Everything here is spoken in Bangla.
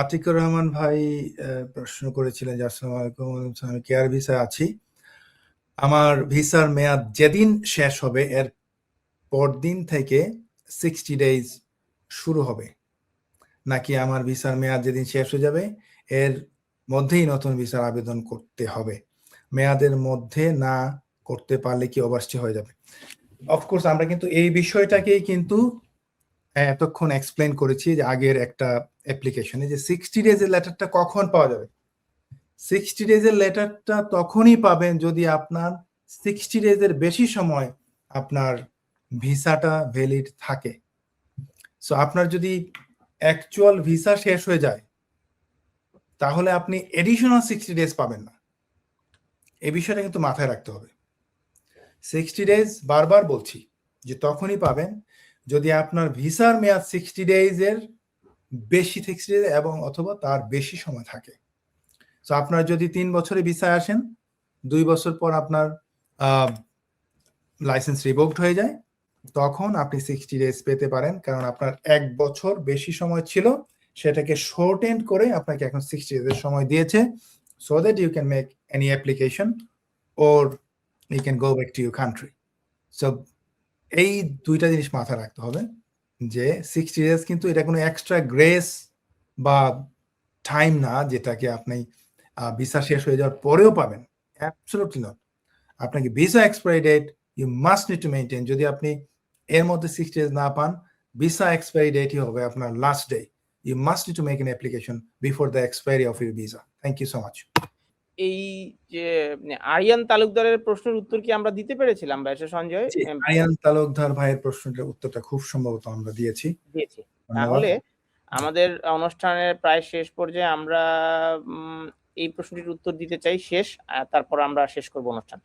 আতিকুর রহমান ভাই প্রশ্ন করেছিলেন যে আসসালামু আমি কেয়ার ভিসায় আছি। আমার ভিসার মেয়াদ যেদিন শেষ হবে, এর পরদিন থেকে সিক্সটি ডেজ শুরু হবে। নাকি আমার ভিসার মেয়াদ যেদিন শেষ হয়ে যাবে, এর মধ্যেই নতুন ভিসার আবেদন করতে হবে। মেয়াদের মধ্যে না করতে পারলে কি ওভারস্টে হয়ে যাবে? অফকোর্স আমরা কিন্তু এই বিষয়টাকেই কিন্তু এতক্ষণ এক্সপ্লেন করেছি যে আগের একটা অ্যাপ্লিকেশনে যে সিক্সটি ডেজের লেটারটা কখন পাওয়া যাবে? সিক্সটি ডেজের লেটারটা তখনই পাবেন যদি আপনার সিক্সটি ডেজের বেশি সময় আপনার ভিসাটা ভ্যালিড থাকে। সো আপনার যদি অ্যাকচুয়াল ভিসা শেষ হয়ে যায়, তাহলে আপনি এডিশনাল সিক্সটি ডেজ পাবেন না। এ বিষয়টা কিন্তু মাথায় রাখতে হবে। সিক্সটি ডেজ বারবার বলছি যে তখনই পাবেন যদি আপনার ভিসার মেয়াদ সিক্সটি ডেজের বেশি সিক্সটি এবং অথবা তার বেশি সময় থাকে। তো আপনার যদি তিন বছরে ভিসায় আসেন, দুই বছর পর আপনার লাইসেন্স রিভোকড হয়ে যায়, তখন আপনি সিক্সটি ডেজ পেতে পারেন। কারণ আপনার এক বছর বেশি সময় ছিল, সেটাকে শর্ট এন্ড করে আপনাকে এখন সিক্সটি ডেজের সময় দিয়েছে। So that you can make any application or you can go back to your country so এই দুইটা জিনিস মাথায় রাখতে হবে। যে সিক্সটি ডেজ কিন্তু এটা কোনো এক্সট্রা গ্রেস বা টাইম না যেটাকে আপনি ভিসা শেষ হয়ে যাওয়ার পরেও পাবেন। অ্যাবসলুটলি নট আপনাকে visa expiry date you must need to maintain যদি আপনি এর মধ্যে সিক্সটি ডেজ না পান ভিসা এক্সপায়ারি ডেটই হবে আপনার last day you must need to make an application before the expiry of your visa thank you so much এই যে মানে আরিয়ান তালুকদারের প্রশ্নের উত্তর কি আমরা দিতে পেরেছিলাম ব্যাসে সঞ্জয়? আরিয়ান তালুকদার ভাইয়ের প্রশ্নটার উত্তরটা খুব সম্ভবত আমরা দিয়েছি। দিয়েছি। তাহলে আমাদের অনুষ্ঠানের প্রায় শেষ পর্যায়ে আমরা উম, এই প্রশ্নটির উত্তর দিতে চাই শেষ তারপর আমরা শেষ করব অনুষ্ঠান